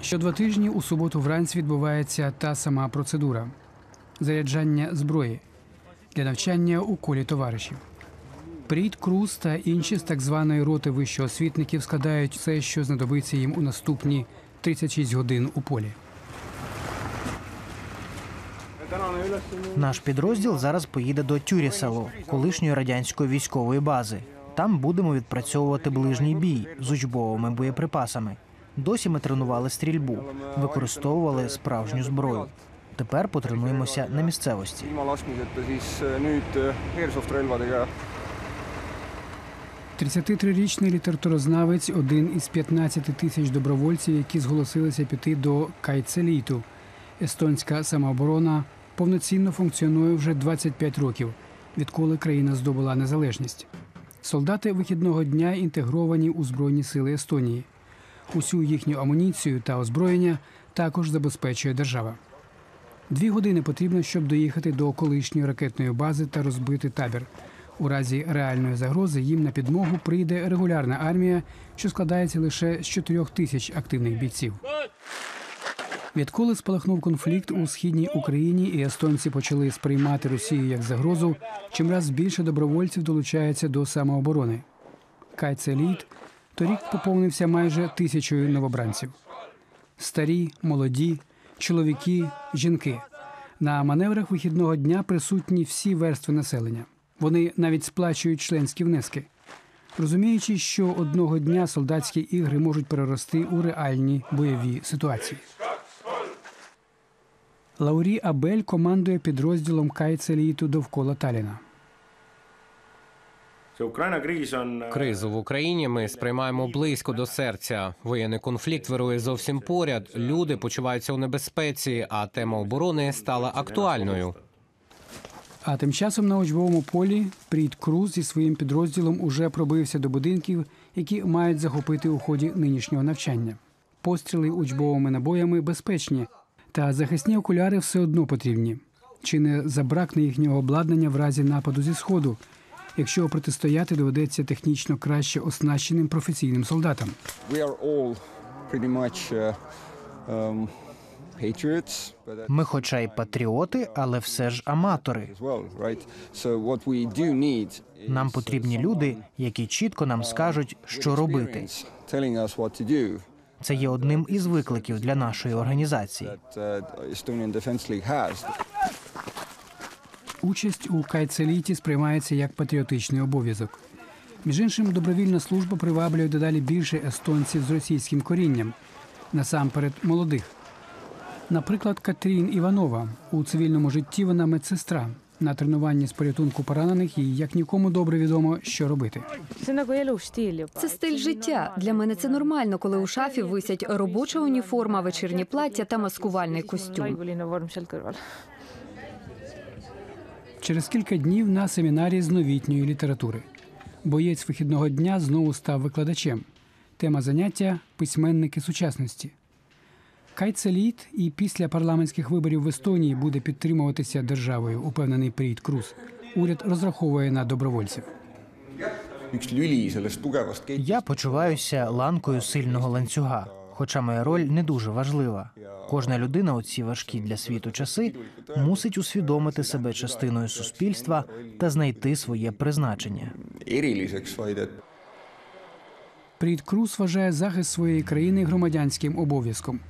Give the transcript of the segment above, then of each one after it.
Що два тижні у суботу вранці відбувається та сама процедура заряджання зброї для навчання у колі товаришів. Пріт, Круз та інші з так званої роти вищоосвітників складають все, що знадобиться їм у наступні 36 годин у полі. Наш підрозділ зараз поїде до Тюрісалу, колишньої радянської військової бази. Там будемо відпрацьовувати ближній бій з учбовими боєприпасами. Досі ми тренували стрільбу, використовували справжню зброю. Тепер потренуємося на місцевості. nüüd äh, airsoft-relvadega 33-річний літературознавець один із 15 тисяч добровольців, які зголосилися піти до Кайцеліту. Естонська самооборона повноцінно функціонує вже 25 років, відколи країна здобула незалежність. Солдати вихідного дня інтегровані у Збройні сили Естонії. Усю їхню амуніцію та озброєння також забезпечує держава. Дві години потрібно, щоб доїхати до колишньої ракетної бази та розбити табір. У разі реальної загрози їм на підмогу прийде регулярна армія, що складається лише з 4 тисяч активних бійців. Відколи спалахнув конфлікт у східній Україні, і естонці почали сприймати Росію як загрозу, чимраз більше добровольців долучається до самооборони. Кайцеліт торік поповнився майже тисячою новобранців. Старі, молоді, чоловіки, жінки. На маневрах вихідного дня присутні всі верстви населення. Вони навіть сплачують членські внески, розуміючи, що одного дня солдатські ігри можуть перерости у реальні бойові ситуації. Лаурі Абель командує підрозділом Кайцеліту довкола Таліна. Кризу в Україні ми сприймаємо близько до серця. Воєнний конфлікт вирує зовсім поряд. Люди почуваються у небезпеці, а тема оборони стала актуальною. А тим часом на учбовому полі Пріт Круз зі своїм підрозділом уже пробився до будинків, які мають захопити у ході нинішнього навчання. Постріли учбовими набоями безпечні, та захисні окуляри все одно потрібні. Чи не забракне їхнього обладнання в разі нападу зі сходу, якщо протистояти доведеться технічно краще оснащеним професійним солдатам? uh, um, uh, Ми, хоча й патріоти, але все ж аматори. Нам потрібні люди, які чітко нам скажуть, що робити. Це є одним із викликів для нашої організації. Участь у кайцеліті сприймається як патріотичний обов'язок. Між іншим, добровільна служба приваблює дедалі більше естонців з російським корінням, насамперед молодих. Наприклад, Катрін Іванова у цивільному житті вона медсестра. На тренуванні з порятунку поранених їй як нікому добре відомо, що робити. Це стиль життя. Для мене це нормально, коли у шафі висять робоча уніформа, вечірнє плаття та маскувальний костюм. Через кілька днів на семінарі з новітньої літератури. Боєць вихідного дня знову став викладачем. Тема заняття письменники сучасності. Кайцеліт і після парламентських виборів в Естонії буде підтримуватися державою, упевнений Пріт Круз. Уряд розраховує на добровольців. Я почуваюся ланкою сильного ланцюга, хоча моя роль не дуже важлива. Кожна людина у ці важкі для світу часи мусить усвідомити себе частиною суспільства та знайти своє призначення. Пріт Круз вважає захист своєї країни громадянським обов'язком.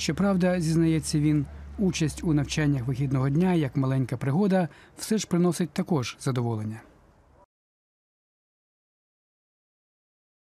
Щоправда, зізнається він, участь у навчаннях вихідного дня як маленька пригода все ж приносить також задоволення.